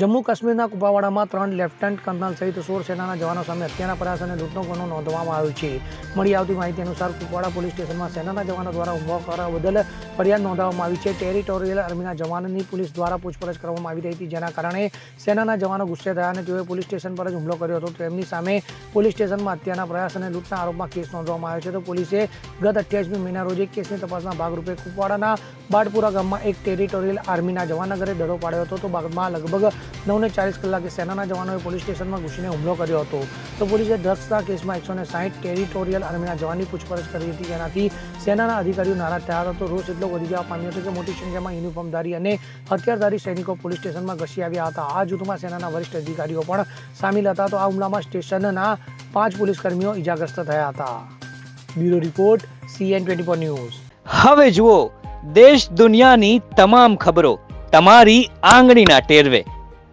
જમ્મુ કાશ્મીરના કુપાવાડામાં ત્રણ lieutenant kernel સહિત સોળ સેનાના જવાનો સામે હત્યાના પ્રયાસ અને લૂંટનો ગુનો નોંધવામાં આવ્યો છે. મળી આવતી માહિતી અનુસાર કુપવાડા પોલીસ સ્ટેશનમાં સેનાના જવાનો દ્વારા હુમલો કરવા બદલ ફરિયાદ નોંધાવવામાં આવી છે. ટેરિટોરિયલ આર્મીના જવાનની પોલીસ દ્વારા પૂછપરછ કરવામાં આવી રહી હતી, જેના કારણે સેનાના જવાનો ગુસ્સે થયા અને તેઓએ પોલીસ સ્ટેશન પર જ હુમલો કર્યો હતો. તેમની સામે પોલીસ સ્ટેશનમાં હત્યાના પ્રયાસ અને લૂંટના આરોપમાં કેસ નોંધવામાં આવ્યો છે. તો પોલીસે ગત અઠ્યાવીસમી મહિના રોજ કેસની તપાસના ભાગરૂપે કુપવાડાના બાડપુરા ગામમાં એક ટેરિટોરિયલ આર્મીના જવાનના ઘરે દડો પાડ્યો હતો. તો બાદમાં લગભગ નવને ચાલીસ કલાકે સેનાના જવાનોએ પોલીસ સ્ટેશનમાં ઘૂસીને હુમલો કર્યો હતો. તો પોલીસે ડ્રગ્સના કેસમાં એકસો ને સાહીઠ ટેરિટોરિયલ આર્મીના જવાનની પૂછપરછ કરી હતી. જેનાથી સેનાના અધિકારીઓ નારાજ થયા હતા. તો રોષ એટલો વધી જવા પામ્યો હતો કે મોટી સંખ્યામાં યુનિફોર્મધારી અને હથિયારધારી સૈનિકો પોલીસ સ્ટેશનમાં ઘસી આવ્યા હતા. આ જૂથમાં સેનાના વરિષ્ઠ અધિકારીઓ પણ સામેલ હતા. તો આ હુમલામાં સ્ટેશનના પાંચ પોલીસ કર્મીઓ ઇજાગ્રસ્ત થયા હતા. Bureau report, CN twenty four news. હવે જુઓ, દેશ દુનિયાની તમામ ખબરો તમારી આંગળીના ટેરવે.